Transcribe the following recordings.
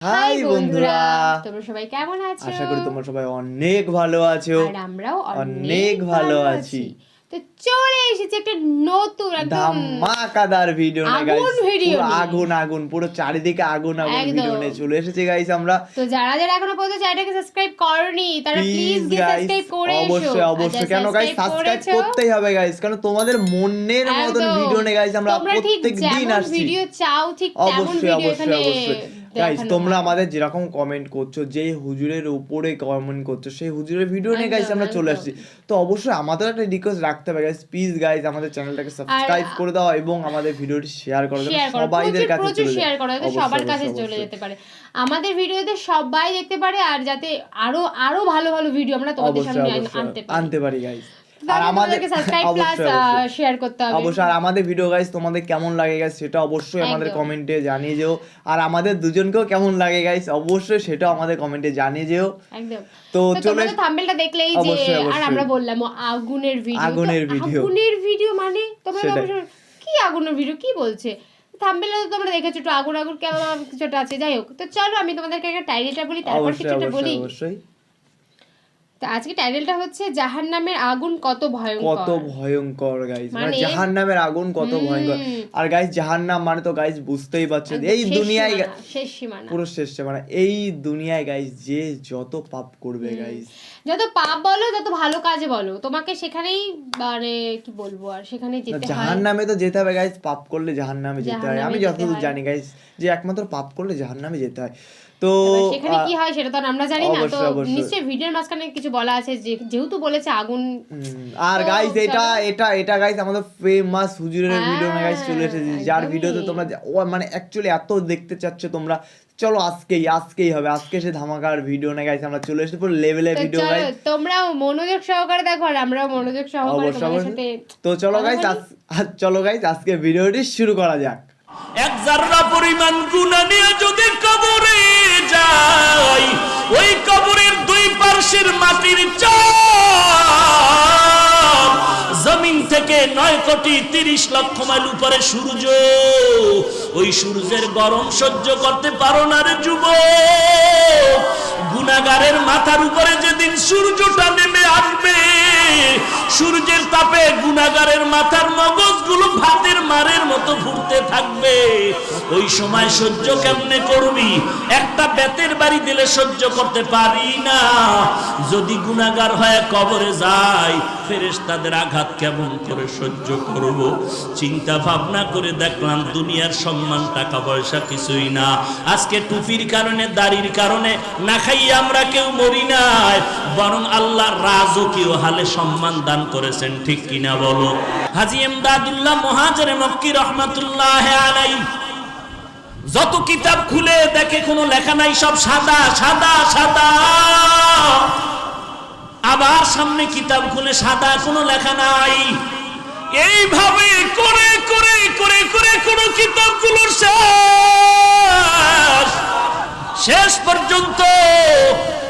High বন্ধুরা। তোমরা সবাই কেমন আছো? আশা করি তোমরা সবাই অনেক ভালো আছো। আর আমরাও অনেক ভালো আছি। তো চলে এসেছে একটা নতুন একদম ধামাকাদার ভিডিও নিয়ে গাইস আগুন। আগুন আগুন পুরো চারিদিকে আগুন আগুন। ভিডিও নিয়ে চলে এসেছে গাইস আমরা। তো যারা যারা এখনও পর্যন্ত চ্যানেলটাকে সাবস্ক্রাইব করনি তারা প্লিজ সাবস্ক্রাইব করে এসো। অবশ্যই অবশ্যই। কেন গাইস সাবস্ক্রাইব করতেই হবে গাইস কারণ তোমাদের মনের মতন ভিডিও নিয়ে গাইস আমরা তোমরা ঠিক প্রত্যেক দিন যেমন আসছি। ভিডিও চাও ঠিক তেমন অবশ্যই ভিডিও অবশ্যই এখানে অবশ্যই। দেখানো তোমরা আমাদের যেরকম কমেন্ট করছ যে হুজুরের উপরে কমেন্ট করছ সেই হুজুরের ভিডিও নিয়ে গাইস আমরা চলে আসছি। তো অবশ্যই আমাদের একটা রিকোয়েস্ট রাখতে হবে গাইস প্লিজ গাইস আমাদের চ্যানেলটাকে সাবস্ক্রাইব করে দাও এবং আমাদের ভিডিওটি শেয়ার করে দাও সবাইদের কাছে চলে শেয়ার করো সবার কাছে চলে যেতে পারে। আমাদের ভিডিওতে সবাই দেখতে পারে আর যাতে আরও আরও ভালো ভালো ভিডিও আমরা তোমাদের সামনে আনতে পারি। আনতে পারি গাইস আর আমাদের সাবস্ক্রাইব প্লাস অবশ্যই অবশ্যই। শেয়ার করতে হবে। অবশ্যই আর আমাদের ভিডিও গাইস তোমাদের কেমন লাগে গাইস সেটা অবশ্যই আমাদের। কমেন্টে জানিয়ে যেও। আর আমাদের দুজনকেও কেমন লাগে গাইস অবশ্যই সেটাও আমাদের কমেন্টে জানিয়ে যেও। একদম। তো চলে থাম্বেলটা দেখলেই যে আর আমরা বললাম আগুনের ভিডিও আগুনের video। আগুনের ভিডিও মানে? তোমরা কি আগুনের ভিডিও কি বলছে? থাম্বেলটা তো তোমরা দেখেছ একটু আগুন আগুন কেমন কিছুটা আছে যাই হোক। তো চলো আমি তোমাদেরকে একটা টাইটেলটা বলি তারপর কিছুটা বলি। অবশ্যই। তো আজকে টাইটেলটা হচ্ছে জাহান্নামের আগুন কত ভয়ঙ্কর। কত ভয়ঙ্কর গাইস মানে মানে- জাহান্নামের আগুন কত ভয়ঙ্কর। আর গাইস জাহান্নাম মানে তো গাইস বুঝতেই পারছেন এই দুনিয়ায় শেষ সীমানা। পুরো শেষ মানে এই দুনিয়ায় গাইস যে যত পাপ করবে গাইস যত পাপ বলো যত ভালো কাজে বলো তোমাকে সেখানেই মানে কি বলব আর সেখানেই যেতে হয়। জাহান নামে তো যেতে হবে গাইস পাপ করলে জাহান নামে যেতে হয়। আমি যতদূর জানি গাইস যে একমাত্র পাপ করলে জাহান নামে যেতে হয়। তো সেখানে কি হয় সেটা তো আমরা জানি না। তো। নিশ্চয়ই ভিডিওর মাঝখানে কিছু বলা আছে যেহেতু বলেছে আগুন আর গাইস এটা এটা এটা গাইস আমাদের ফেমাস হুজুরের ভিডিও না গাইস চলে এসেছে। যার ভিডিওতে তোমরা মানে অ্যাকচুয়ালি এত দেখতে চাচ্ছ তোমরা। চলো আজকেই আজকেই হবে। আজকে সে ধামাকার ভিডিও না গাইস আমরা চলে এসেছি। পুরো লেভেলের ভিডিও গাইস তোমরাও মনোযোগ সহকারে দেখো আর আমরাও মনোযোগ সহকারে তোমাদের সাথে তো চলো গাইস চলো গাইস আজকে ভিডিওটি শুরু করা যাক। এক জাররা পরিমাণ গুণা নিয়ে যদি কবরে যাই ওই কবরের দুই পার্শ্বের মাটির চাপ জমিন থেকে নয় কোটি তিরিশ লক্ষ মাইল উপরে সূর্য। ওই সূর্যের গরম সহ্য করতে পারো না রে যুব গুনাগারের মাথার উপরে যেদিন সূর্যটা নেমে আসবে, সূর্যের তাপে গুনাগারের মাথার মগজগুলো ভাতের মারের মতো ফুটতে থাকবে। ওই সময় সহ্য কেমনে করবি? একটা বেতের বাড়ি দিলে সহ্য করতে পারি না। যদি গুনাগার হয়ে কবরে যায়, ফেরেশতাদের আঘাত কেমন করে সহ্য করব? চিন্তা ভাবনা করে দেখলাম দুনিয়ার সম্মান, টাকা পয়সা কিছুই না। আজকে টুপির কারণে, দাড়ির কারণে না খাইয়ে আমরা কেউ মরি নাই, বরং আল্লাহ রাজকীয় হালে সম্মান দান করেছেন, ঠিক কিনা বলো? হাজি এমদাদুল্লাহ মহাজরে মক্কি রহমাতুল্লাহ আলাই। যত কিতাব খুলে দেখে কোনো লেখা নাই, সব সাদা সাদা সাদা। আবার সামনে কিতাব খুলে সাদা, কোনো লেখা নাই। এইভাবে করে করে করে করে কোনো কিতাবগুলো শেষ শেষ পর্যন্ত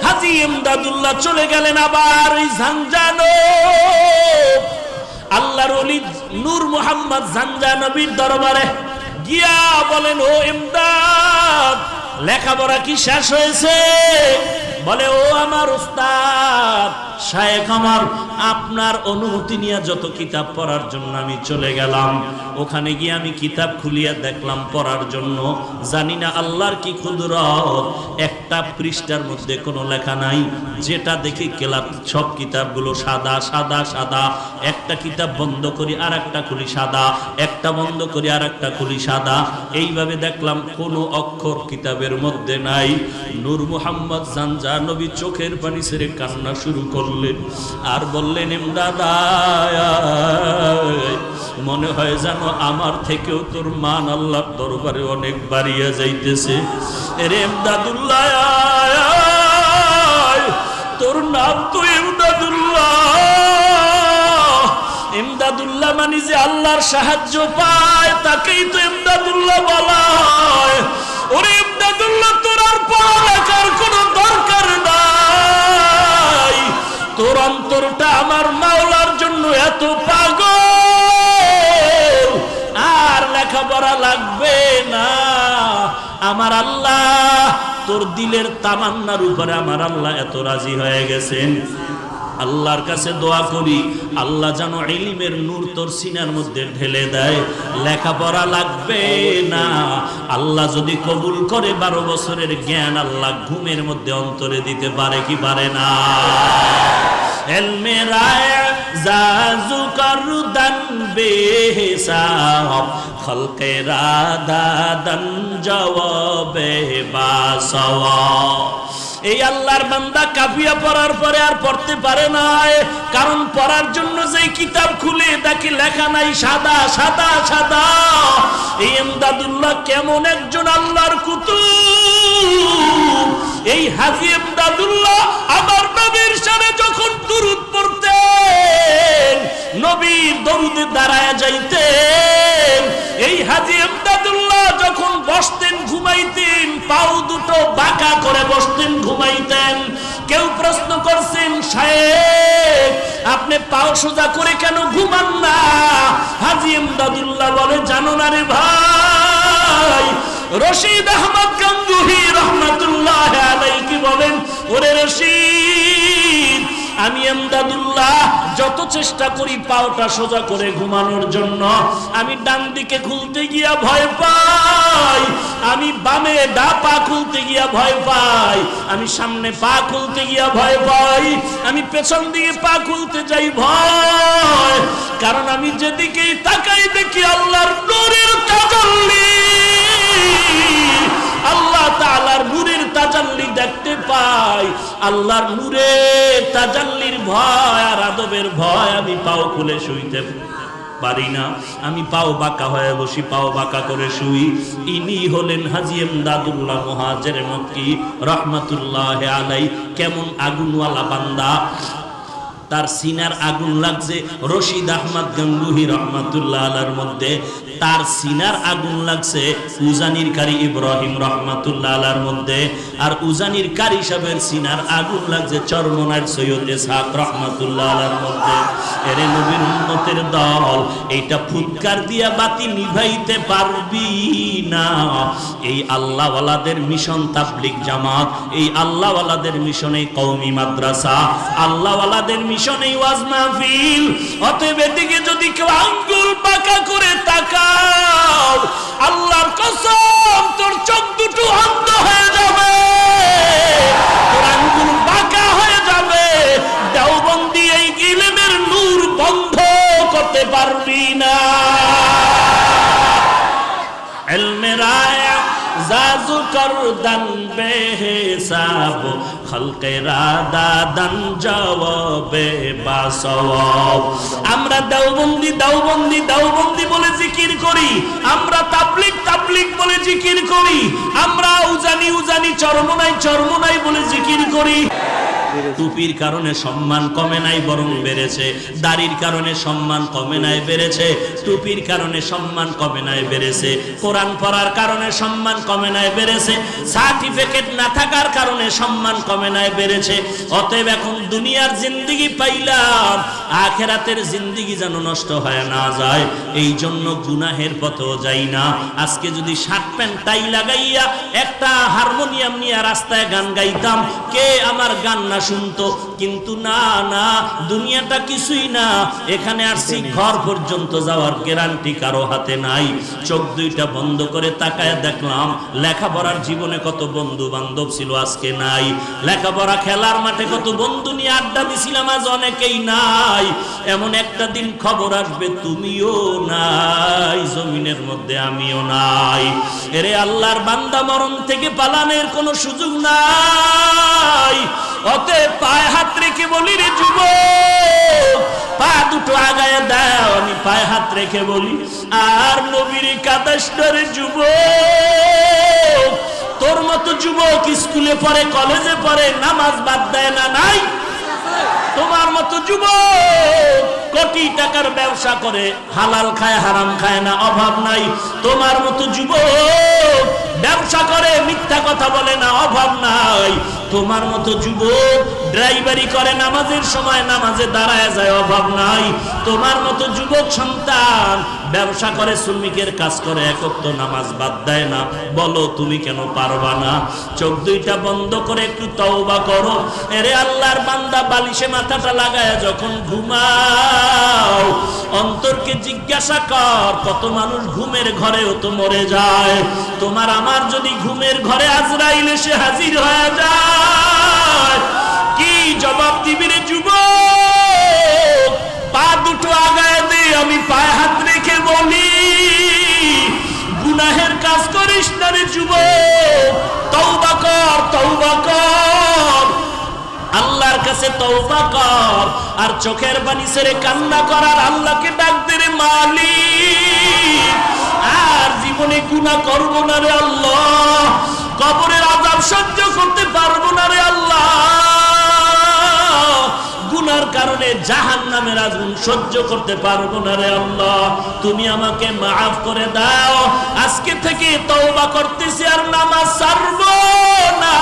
হাজি ইমদাদুল্লাহ চলে গেলেন আবার ঝাঞ্জানো আল্লাহর অলি নূর মোহাম্মদ জানজা নবীর দরবারে গিয়া বলেন, ও ইমদাদ, লেখাপড়া কি শেষ হয়েছে? বলে, ও আমার উস্তাদ শায়েখ আমার, আপনার অনুমতি নিয়ে যত কিতাব পড়ার জন্য আমি চলে গেলাম। ওখানে গিয়ে আমি কিতাব খুলিয়া দেখলাম পড়ার জন্য। জানি না আল্লাহর কি ক্ষুদরত একটা পৃষ্ঠার মধ্যে কোনো লেখা নাই, যেটা দেখি কেলাপ সব কিতাবগুলো সাদা সাদা সাদা। একটা কিতাব বন্ধ করি আর একটা খুলি সাদা। একটা বন্ধ করি আর একটা খুলি সাদা। এইভাবে দেখলাম কোনো অক্ষর কিতাবের মধ্যে নাই। নূর মুহাম্মদ, জানজা নবী চোখের পানি ছেড়ে কান্না শুরু করলেন আর বললেন মনে হয় যেন আমার থেকেও তোর মান আল্লাহর দরবারে অনেক বাড়িয়া যাইতেছে। রে এমদাদুল্লাহ তোর নাম তো এমদাদুল্লাহ ইমদাদুল্লাহ মানে যে আল্লাহর সাহায্য পায়, তাকেই তো ইমদাদুল্লাহ বলা হয়। ওরে ইমদাদুল্লাহ, তোর আর পড়ালেখার কোনো দরকার তোর অন্তরটা আমার মাওলার জন্য এত পাগল। আর লেখাপড়া লাগবে না। আমার আল্লাহ, তোর দিলের তামান্নার উপরে আমার আল্লাহ এত রাজি হয়ে গেছেন। আল্লাহর কাছে দোয়া করি, আল্লাহ যেন ইলমের নূর তোর সিনার মধ্যে ঢেলে দেয়। লেখাপড়া লাগবে না। আল্লাহ যদি কবুল করে বারো বছরের জ্ঞান আল্লাহ ঘুমের মধ্যে অন্তরে দিতে পারে কি পারে না। রাধা দন জবাবে বাসওয়া এই আল্লাহর বান্দা কাফিয়া পড়ার পরে আর পড়তে পারে না কারণ পড়ার জন্য যে কিতাব খুলে দেখি লেখা নাই সাদা সাদা সাদা। এই এমদাদুল্লাহ কেমন একজন আল্লাহর কুতুব। এই হাজি এমদাদুল্লাহ আমার নবীর সামনে যখন দুরুদ পড়তেন নবীর দরুদে দাঁড়ায় যাইতেন। এই হাজি এমদাদুল্লাহ যখন বসতেন ঘুমাইতেন, পাও দুটো বাঁকা করে বসতেন ঘুমাইতেন। কেউ প্রশ্ন করছেন, সাহেব, আপনি পাও সোজা করে কেন ঘুমান না? হাজি এমদাদুল্লাহ বলে, জানো না রে ভাই। রশিদ আহমদ গঙ্গুহি রহমাতুল্লাহ কি বলেন, ওরে রশিদ আমি এমদাদুল্লাহ যত চেষ্টা করি পাওটা সোজা করে ঘুমানোর জন্য, আমি ডান দিকে খুলতে গিয়া ভয় পাই, আমি বামে ডা পা খুলতে গিয়া ভয় পাই, আমি সামনে পা খুলতে গিয়া ভয় পাই, আমি পেছন দিকে পা খুলতে যাই ভয়, কারণ আমি যেদিকেই তাকাই দেখি আল্লাহর নূরের তাজাল্লি আল্লাহ তাআলার নূরের তাজাল্লি দেখতে পাই। আল্লাহর নূরে তাজাল্লির ভয় আর আদবের ভয় আমি পাও খুলে শুইতে পারি না। আমি পাও বাঁকা হয়ে বসি, পাও বাঁকা করে শুই। ইনি হলেন হাজি এমদাদুল্লাহ মহাজের মক্কি, রহমাতুল্লাহ আলাই কেমন আগুনওয়ালা বান্দা। তার সিনার আগুন লাগছে। রশিদ আহমদ গঙ্গুহি রহমাতুল্লাহ আলার মধ্যে তার সিনার আগুন লাগছে উজানির কারি ইব্রাহিম রহমাতুল্লাহ আলার মধ্যে। আর উজানির কারি সাহেবের সিনার আগুন লাগছে চরমনার সৈয়দ ইসহাক রহমাতুল্লাহ আলার মধ্যে। এরে নবীর উন্নতের দল, এইটা ফুৎকার দিয়া বাতি নিভাইতে পারবি না। এই আল্লাহওয়ালাদের মিশন তাবলিক জামাত, এই আল্লাহওয়ালাদের মিশনে কওমি মাদ্রাসা। আল্লাহওয়ালাদের মিশনে ওয়াজ মাহফিল। অতএব এদিকে যদি কেউ আঙ্গুল পাকা করে তাকাও, আল্লাহর কসম, তোর চোখ দুটো অন্ধ হয়ে কর্দন বেহেসাব, খলকে রাদা দন জবাবে বাসব আমরা দাউবন্দি দাউবন্দি দাউবন্দি বলে জিকির করি। আমরা তাবলিক তাবলিক বলে জিকির করি। আমরা উজানি উজানি, চরমনাই চরমনাই বলে জিকির করি। টুপির কারণে সম্মান কমে নাই, বরং বেড়েছে। দাড়ির কারণে সম্মান কমে নাই, বেড়েছে। টুপির কারণে সম্মান কমে নাই, বেড়েছে। কোরআন পড়ার কারণে সম্মান কমে নাই, বেড়েছে। সার্টিফিকেট না থাকার কারণে সম্মান কমে নাই, বেড়েছে। অতএব এখন দুনিয়ার জিন্দিগি পাইলাম। আখেরাতের জিন্দিগি যেন নষ্ট হয় না যায় এই জন্য গুনাহের পথেও যাই না। আজকে যদি শার্ট প্যান্ট টাই লাগাইয়া একটা হারমোনিয়াম নিয়ে রাস্তায় গান গাইতাম, কে আমার গান না শুনতো? কিন্তু না না, দুনিয়াটা কিছুই না। এখানে আসছি ঘর পর্যন্ত যাওয়ার গ্যারান্টি কারও হাতে নাই। চোখ দুইটা বন্ধ করে তাকায় দেখলাম, লেখাপড়ার জীবনে কত বন্ধু বান্ধব ছিল আজকে নাই। লেখাপড়া খেলার মাঠে কত বন্ধু নিয়ে আড্ডা দিছিলাম, আজ অনেকেই নাই। এমন একটা দিন খবর আসবে, তুমিও নাই, জমিনের মধ্যে আমিও নাই। এরে আল্লাহর বান্দা মরণ থেকে পালানের কোনো সুযোগ নাই। অতএব পায়ে হাত রেখে বলি রে যুব পা দুটো আগায় দাও, আমি পায়ে হাত রেখে বলি, আর নবীর কাদাস্টরে যুব তোর মতো যুবক স্কুলে পড়ে, কলেজে পড়ে, নামাজ বাদ দেয় না, নাই? তোমার মতো যুব কোটি টাকার ব্যবসা করে হালাল খায়, হারাম খায় না, অভাব নাই। তোমার মতো যুব ব্যবসা করে, মিথ্যা কথা বলে না, অভাব নাই। তোমার মতো যুবক ড্রাইভারি করে, নামাজের সময় নামাজে দাঁড়ায় যায়, অভাব নাই। তোমার মতো যুবক সন্তান ব্যবসা করে, শ্রমিকের কাজ করে একক তো নামাজ বাদ দেয় না। বলো, তুমি কেন পারবা না? চোখ দুইটা বন্ধ করে একটু তওবা করো। এরে আল্লাহর বান্দা, বালিশে মাথাটা লাগায় যখন ঘুমাও, অন্তরকে জিজ্ঞাসা কর, কত মানুষ ঘুমের ঘরেও তো মরে যায়। তোমার আমার যদি ঘুমের ঘরে আজরাইল এসে হাজির হয়ে যায়, কি জবাব দিবি রে যুবক? পা দুটো আগায় দে, আমি পায়ে কাছে তওবা কর। আর চোখের পানি ছেড়ে কান্না করার আল্লাহকে ডাক দে রে মালিক। আর জীবনে গুনাহ করব না রে আল্লাহ। কবরের আযাব সহ্য করতে পারব না রে আল্লাহ। গুনার কারণে আগুন সহ্য করতে পারব না রে আল্লাহ। তুমি আমাকে মাফ করে দাও। আজকে থেকে তওবা করতেছি আর নামাজ ছাড়বো না।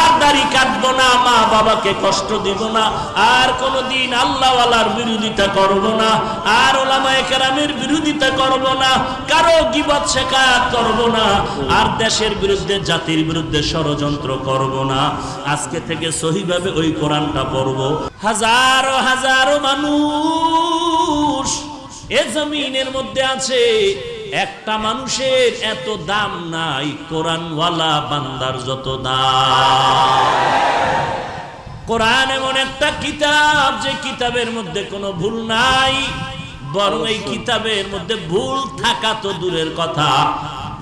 আর দাড়ি কাটবো না, মা বাবাকে কষ্ট দিব না, আর কোনোদিন আল্লাহওয়ালার বিরোধিতা করব না, আর ওলামায়ে কেরামের বিরোধিতা করব না, কারও গিবত শেখায়াত করব না, আর দেশের বিরুদ্ধে, জাতির বিরুদ্ধে ষড়যন্ত্র করব না। আজকে থেকে সহিভাবে ওই কোরআনটা পড়ব। হাজারো হাজারো মানুষ এ জমিনের মধ্যে আছে। একটা মানুষের এত দাম নাই, কোরআনওয়ালা বান্দার যত দাম। কোরআন এমন একটা কিতাব যে কিতাবের মধ্যে কোনো ভুল নাই, বরং এই কিতাবের মধ্যে ভুল থাকা তো দূরের কথা।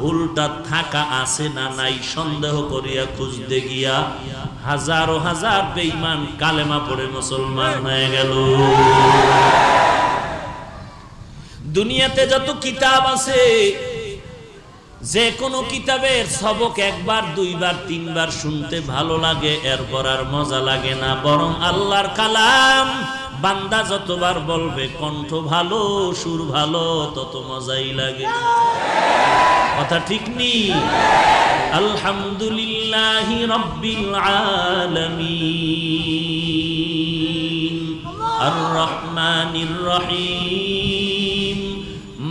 ভুলটা থাকা আছে না নাই, সন্দেহ করিয়া খুঁজতে গিয়া হাজারো হাজার বেঈমান কালেমা পড়ে মুসলমান হয়ে গেল। দুনিয়াতে যত কিতাব আছে যে কোনো কিতাবের সবক একবার, দুইবার, তিনবার শুনতে ভালো লাগে, এরপর আর মজা লাগে না। বরং আল্লাহর কালাম, বান্দা যতবার বলবে, কণ্ঠ ভালো, সুর ভালো, তত মজাই লাগে। কথা ঠিক নি? আলহামদুলিল্লাহ রব্বিল আলামিন। আর রহমানির রহিম।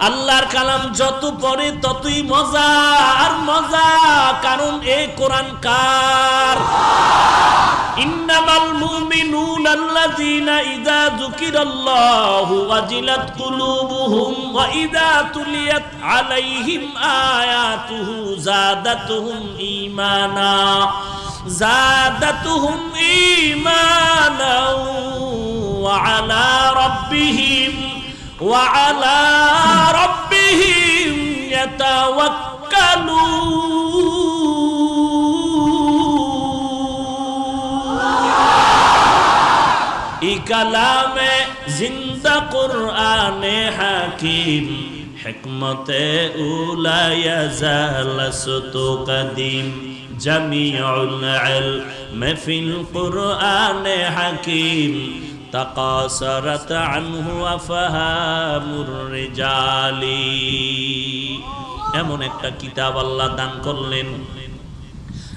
আল্লাহর কালাম যত পড়ে ততই মজা, আর মজা কারণ এই কোরআন কার? ইন্নামাল আলা রাব্বিহিম وعلى ربهم يتوكلون. كلام زند قرآن حكيم حكمة أولى يزال ستو قديم جميع العلم في القرآن حكيم تقاصرت عنه أفهام الرجال এমন একটা কিতাব আল্লাহ দান করলেন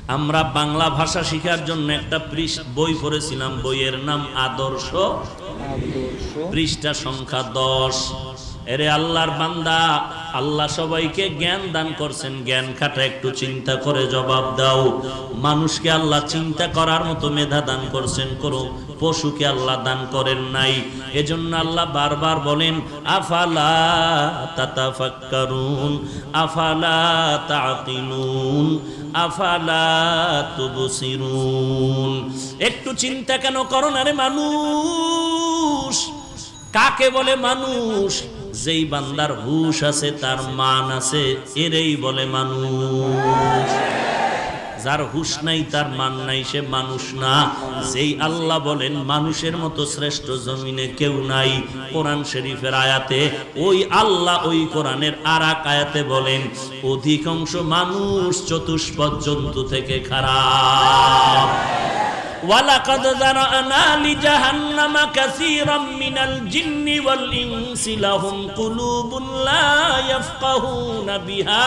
আমরা বাংলা ভাষা শেখার জন্য একটা পৃষ্ঠ বই পড়েছিলাম বইয়ের নাম আদর্শ আদর্শ পৃষ্ঠা সংখ্যা দশ এরে আল্লাহর বান্দা আল্লাহ সবাইকে জ্ঞান দান করছেন জ্ঞান খাটা একটু চিন্তা করে জবাব দাও মানুষকে আল্লাহ চিন্তা করার মতো মেধা দান করছেন করো পশুকে আল্লাহ দান করেন নাই। এজন্য আল্লাহ বারবার বলেন, আফালা তাতাফাক্কারুন, আফালা তাকিলুন আফালা তুবসিরুন। একটু চিন্তা কেন করো না রে মানুষ। কাকে বলে মানুষ? যেই বান্দার হুশ আছে, তার মান আছে, এরেই বলে মানুষ। যার হুশ নাই তার মান নাই সে মানুষ না যেই আল্লাহ বলেন মানুষের মতো শ্রেষ্ঠ জমিনে কেউ নাই কোরআন শরীফের আয়াতে ওই আল্লাহ ওই কোরআনের আর এক আয়াতে বলেন অধিকাংশ মানুষ চতুষ্পদ জন্তু থেকে খারাপ ولقد ذرأنا لجهنم كثيرا من الجن والإنس لهم قلوب لا يفقهون بها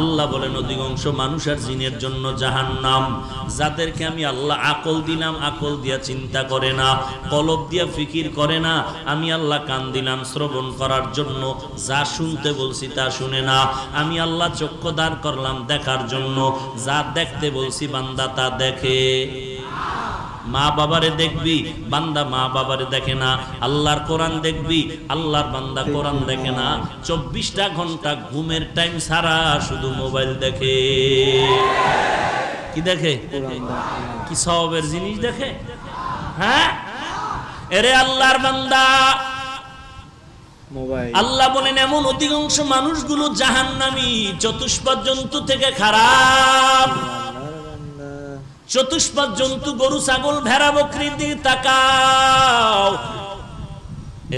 আল্লাহ বলেন, অধিকাংশ মানুষ আর জিনের জন্য জাহান নাম যাদেরকে আমি আল্লাহ আকল দিলাম, আকল দিয়া চিন্তা করে না, কলব দিয়া ফিকির করে না, আমি আল্লাহ কান দিলাম শ্রবণ করার জন্য, যা শুনতে বলছি তা শুনে না। আমি আল্লাহ চক্ষু দাঁড় করলাম দেখার জন্য, যা দেখতে বলছি বান্দা তা দেখে। মা বাবারে দেখবি বান্দা মা বাবারে দেখে না আল্লাহর কোরআন দেখবি আল্লাহর বান্দা কোরআন দেখে না। চব্বিশটা ঘণ্টা ঘুমের টাইম ছাড়া শুধু মোবাইল দেখে। কি দেখে? কি সবের জিনিস দেখে? হ্যাঁ? এরে আল্লাহর বান্দা। আল্লাহ বলেন এমন অধিকাংশ মানুষগুলো জাহান্নামী চতুষ্পদ জন্তু থেকে খারাপ। চতুষ্পদ জন্তু, গরু, ছাগল, ভেড়া দিকে তাকাও।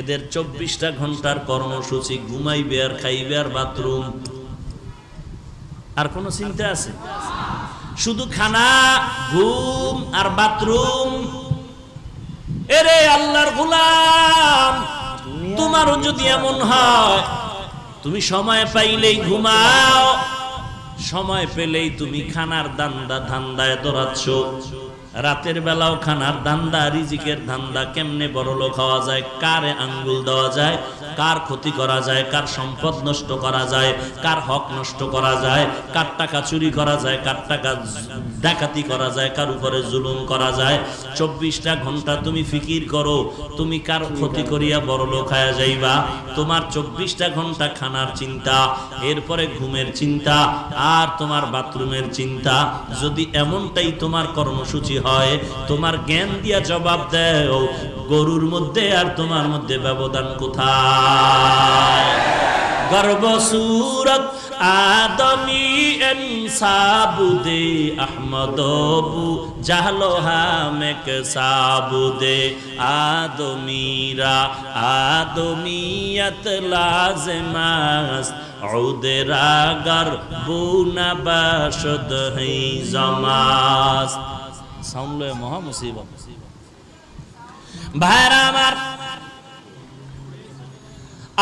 এদের চব্বিশটা ঘণ্টার কর্মসূচি, ঘুমাইবে আর খাইবে আর বাথরুম। আর কোন চিন্তা আছে? শুধু খানা, ঘুম আর বাথরুম। এরে আল্লাহর গোলাম, তোমারও যদি এমন হয়, তুমি সময় পাইলেই ঘুমাও। সময় পেলেই তুমি খানার দান্দা ধান্দায় দৌড়াচ্ছ রাতের বেলাও খানার ধান্দা, রিজিকের ধান্দা, কেমনে বড়লো খাওয়া যায়, কারে আঙ্গুল দেওয়া যায়, কার ক্ষতি করা যায়, কার সম্পদ নষ্ট করা যায়, কার হক নষ্ট করা যায়, কার টাকা চুরি করা যায়, কার টাকা ডাকাতি করা যায়, কার উপরে জুলুম করা যায়। চব্বিশটা ঘণ্টা তুমি ফিকির করো, তুমি কার ক্ষতি করিয়া বড় লোক খায়া যাইবা? তোমার চব্বিশটা ঘণ্টা খানার চিন্তা, এরপরে ঘুমের চিন্তা, আর তোমার বাথরুমের চিন্তা। যদি এমনটাই তোমার কর্মসূচি হয় তোমার জ্ঞান দিয়া জবাব দেও গরুর মধ্যে আর তোমার মধ্যে ব্যবধান কোথায় গর্ব সুরত আদমি এনসাবুদে আহমদবু জাহলো হামেক সাবুদে আদমিরা আদমিয়ত লাজমাস عودرا گر بونا باشد ہی زماس সাউন্ড লয়ে মহা মুসিবত। ভাইরা আমার,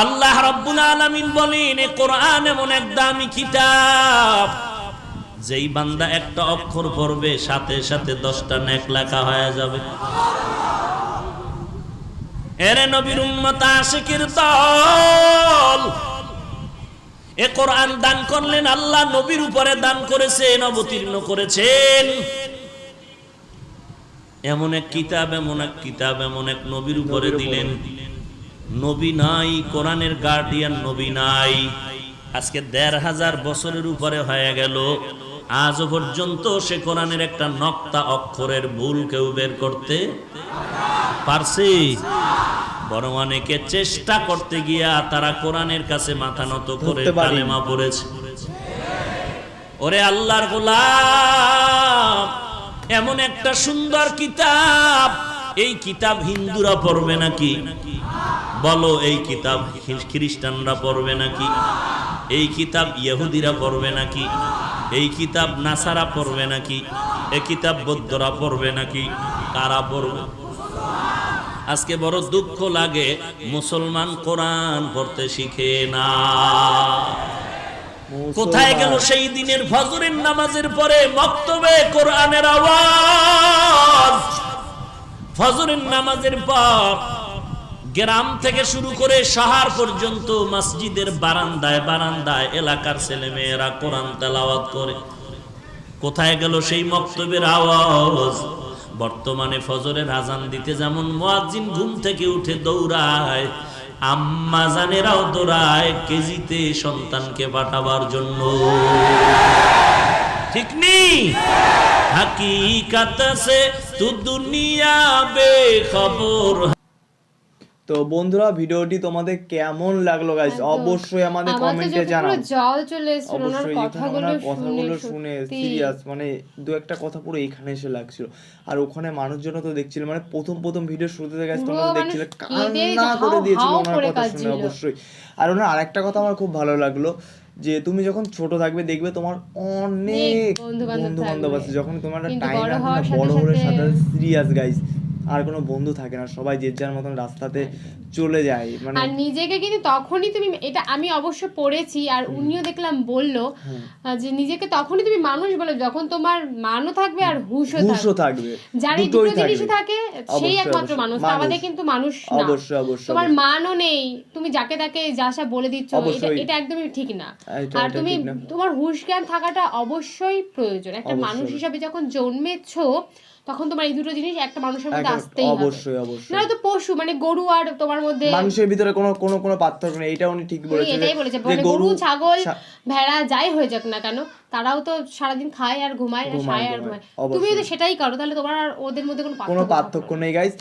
আল্লাহ রব্বুল আলামিন বলেন, এ কোরআন এমন এক দামি কিতাব, যেই বান্দা একটা অক্ষর পড়বে, সাথে সাথে দশটা নেক লেখা হয়ে যাবে। এরে নবীর উম্মত আশিকির দল, এ কোরআন দান করলেন, আল্লাহ নবীর উপরে দান করেছেন, অবতীর্ণ করেছেন। এমন এক কিতাব এমন এক কিতাব এমন এক নবীর উপরে দিলেন নবী নাই কোরআনের গার্ডিয়ান নবী নাই। আজকে দেড় হাজার বছরের উপরে হয়ে গেল। আজও পর্যন্ত সে কোরআনের একটা নক্তা অক্ষরের ভুল কেউ বের করতে পারছে? বরং অনেকে চেষ্টা করতে গিয়া তারা কোরআনের কাছে মাথা নত করে কালেমা পড়েছে। ওরে আল্লাহর গোলাম! এমন একটা সুন্দর কিতাব। এই কিতাব হিন্দুরা পড়বে নাকি? বলো, এই কিতাব খ্রিস্টানরা পড়বে নাকি? এই কিতাব ইহুদিরা পড়বে নাকি? এই কিতাব নাসারা পড়বে নাকি? এই কিতাব বৌদ্ধরা পড়বে নাকি? কারা পড়বে? আজকে বড় দুঃখ লাগে, মুসলমান কোরআন পড়তে শিখে না। কোথায় গেল সেই দিনের ফজরের নামাজের পরে মক্তবে কোরআনের আওয়াজ? ফজরের নামাজের পর গ্রাম থেকে শুরু করে শহর পর্যন্ত মসজিদের বারান্দায় বারান্দায় এলাকার ছেলে মেয়েরা কোরআন তেলাওয়াত করে। কোথায় গেল সেই মক্তবের আওয়াজ? বর্তমানে ফজরের আজান দিতে যেমন মুয়াজ্জিন ঘুম থেকে উঠে দৌড়ায় আম্মা জানেরাও দৌড়ায় কেজিতে সন্তানকে পাঠাবার জন্য। ঠিক নেই হাকি কাতাসে তু দুনিয়া বে খবর তো বন্ধুরা ভিডিওটি তোমাদের কেমন লাগল গাইস অবশ্যই আমাদের কমেন্টে জানাও। জল চলে এসেছিল ওনার কথাগুলো শুনে কথাগুলো শুনে সিরিয়াস মানে দু একটা কথা পুরো এখানে এসে লাগছিল। আর ওখানে মানুষজন তো দেখছিল মানে প্রথম প্রথম ভিডিও শুরুতে পুরো তোমরা দেখছিলে কান্না করে দিয়েছিল ওনার কথা শুনে অবশ্যই। আর ওনার আরেকটা কথা আমার খুব ভালো লাগল যে তুমি যখন ছোট থাকবে দেখবে তোমার অনেক বন্ধু বান্ধব। আছে যখন তোমার টাইম বড় হওয়ার হলে সাথে সিরিয়াস গাইস আর কোনো বন্ধু থাকে না সবাই যে যার মতন রাস্তাতে চলে যায় মানে আর নিজেকে কিন্তু তখনই তুমি এটা আমি অবশ্য পড়েছি আর উনিও দেখলাম বলল আহ, যে নিজেকে তখনই তুমি মানুষ বলে যখন তোমার মানও থাকবে আর হুশও থাকবে। হুশও থাকবে। যার এই দুটো জিনিসই থাকে সেই একমাত্র মানুষ। আমাদের কিন্তু মানুষ না। অবশ্যই অবশ্যই তোমার মানও নেই তুমি যাকে তাকে যাশা বলে দিচ্ছ এটা এটা একদমই ঠিক না। আর তুমি তোমার হুশ জ্ঞান থাকাটা অবশ্যই প্রয়োজন। একটা মানুষ হিসাবে যখন জন্মেছো তখন তোমার এই দুটো জিনিস একটা মানুষের মধ্যে আসতেই হবে। অবশ্যই অবশ্যই। না তো পশু মানে গরু আর তোমার মধ্যে মানুষের ভিতরে কোনো কোনো কোনো পার্থক্য নেই এটা উনি ঠিক বলেছেন এটাই বলেছে। মানে গরু ছাগল ভেড়া যাই হয়ে যাক না কেন তারাও তো সারাদিন খায় আর ঘুমায় আর খায় আর ঘুমায়। তুমি। যদি সেটাই করো তাহলে তোমার আর ওদের মধ্যে কোনো কোনো পার্থক্য নেই গাইস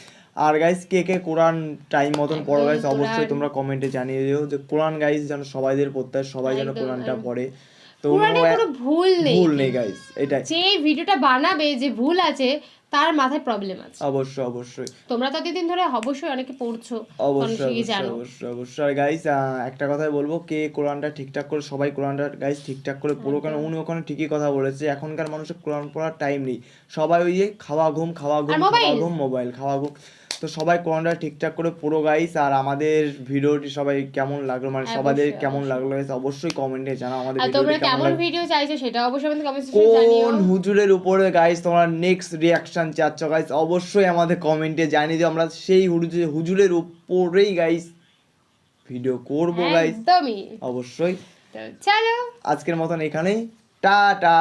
আর গাইস কে কে কোরআন টাইম মতন পড়ো গাইস অবশ্যই। তোমরা কমেন্টে জানিয়ে দিও যে কোরআন গাইস যেন সবাইদের পড়তে সবাই যেন কোরআনটা পড়ে। তো কোনো ভুল নেই। ভুল নেই গাইস এটাই। যে ভিডিওটা বানাবে যে ভুল আছে তার মাথায় প্রবলেম আছে। অবশ্যই অবশ্যই। তোমরা তো এতদিন ধরে অবশ্যই অনেকে পড়ছো অবশ্যই অবশ্যই অবশ্যই গাইস একটা কথাই বলব কে কোরআনটা ঠিকঠাক করে সবাই কোরআনটা গাইস ঠিকঠাক করে পড়ো কেন উনি ওখানে ঠিকই কথা বলেছে এখনকার মানুষের কোরআন পড়ার টাইম নেই। সবাই ওই যে খাওয়া ঘুম খাওয়া ঘুম খাওয়া ঘুম মোবাইল খাওয়া ঘুম। তো সবাই কোরআনটা ঠিকঠাক করে পুরো গাইস আর আমাদের ভিডিওটি সবাই কেমন লাগল? মানে সবাইদের অবশ্যই, কেমন লাগল guys? অবশ্যই কমেন্টে জানাও আমাদের তোমরা ভিডিওটি কেমন কেমন ভিডিও চাইছো সেটা অবশ্যই আমাদের কমেন্ট সেকশনে জানিও কোন হুজুরের উপরে গাইস তোমরা নেক্সট রিয়াকশন চাচ্ছ গাইস অবশ্যই আমাদের কমেন্টে জানিয়ে দিও। আমরা সেই হুজুরের হুজুরের উপরেই গাইস ভিডিও করব গাইস একদমই। অবশ্যই। চলো। আজকের মতন এখানেই। টাটা!